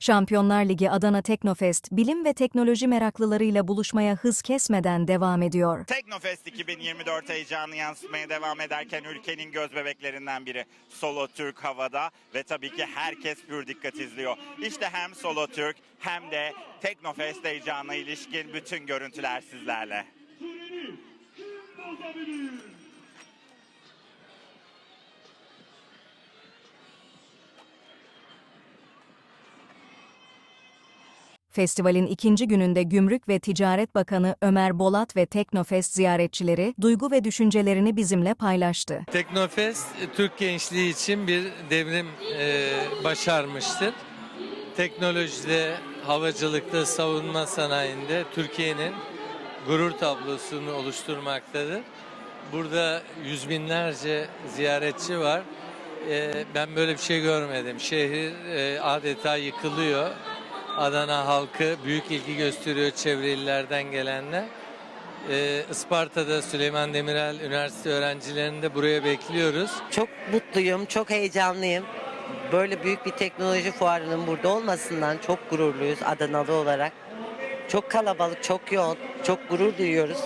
Şampiyonlar Ligi Adana Teknofest, bilim ve teknoloji meraklılarıyla buluşmaya hız kesmeden devam ediyor. Teknofest 2024 heyecanı yansıtmaya devam ederken ülkenin göz bebeklerinden biri Solo Türk havada ve tabii ki herkes pür dikkat izliyor. İşte hem Solo Türk hem de Teknofest heyecanına ilişkin bütün görüntüler sizlerle. Festivalin ikinci gününde Gümrük ve Ticaret Bakanı Ömer Bolat ve Teknofest ziyaretçileri duygu ve düşüncelerini bizimle paylaştı. Teknofest Türk gençliği için bir devrim e, başarmıştır. Teknolojide, havacılıkta, savunma sanayinde Türkiye'nin gurur tablosunu oluşturmaktadır. Burada yüz binlerce ziyaretçi var. E, ben böyle bir şey görmedim. Şehir e, adeta yıkılıyor. Adana halkı büyük ilgi gösteriyor çevre illerden gelenler. Ee, Isparta'da Süleyman Demirel Üniversite öğrencilerini de buraya bekliyoruz. Çok mutluyum, çok heyecanlıyım. Böyle büyük bir teknoloji fuarının burada olmasından çok gururluyuz Adanalı olarak. Çok kalabalık, çok yoğun, çok gurur duyuyoruz.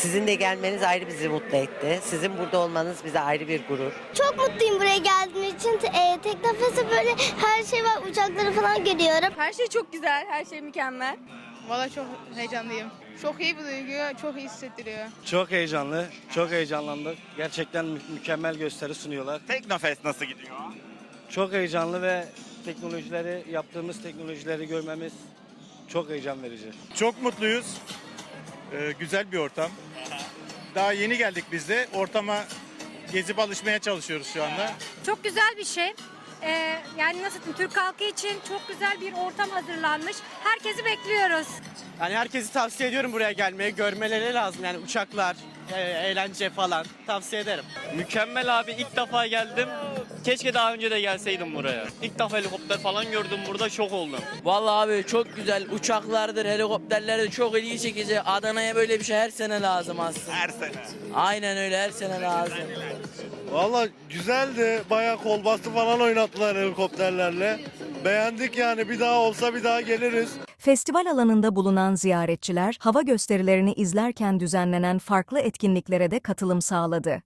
Sizin de gelmeniz ayrı bizi mutlu etti. Sizin burada olmanız bize ayrı bir gurur. Çok mutluyum buraya geldiğim için. E, Teknofest'te böyle her şey var, uçakları falan görüyorum. Her şey çok güzel, her şey mükemmel. Valla çok heyecanlıyım. Çok iyi bir duygu, çok iyi hissettiriyor. Çok heyecanlı, çok heyecanlandık. Gerçekten mü- mükemmel gösteri sunuyorlar. Teknofest nasıl gidiyor? Çok heyecanlı ve teknolojileri, yaptığımız teknolojileri görmemiz çok heyecan verici. Çok mutluyuz. Ee, güzel bir ortam. Daha yeni geldik biz de. Ortama gezip alışmaya çalışıyoruz şu anda. Çok güzel bir şey. Ee, yani nasıl diyeyim, Türk halkı için çok güzel bir ortam hazırlanmış. Herkesi bekliyoruz. Yani herkesi tavsiye ediyorum buraya gelmeye. Görmeleri lazım yani uçaklar, e, eğlence falan. Tavsiye ederim. Mükemmel abi ilk defa geldim. Keşke daha önce de gelseydim buraya. İlk defa helikopter falan gördüm burada şok oldum. Vallahi abi çok güzel. Uçaklardır, helikopterlerdir çok ilgi çekici. Adana'ya böyle bir şey her sene lazım aslında. Her sene. Aynen öyle her sene lazım. Valla güzeldi. Bayağı kol bastı falan oynattılar helikopterlerle. Beğendik yani. Bir daha olsa bir daha geliriz. Festival alanında bulunan ziyaretçiler, hava gösterilerini izlerken düzenlenen farklı etkinliklere de katılım sağladı.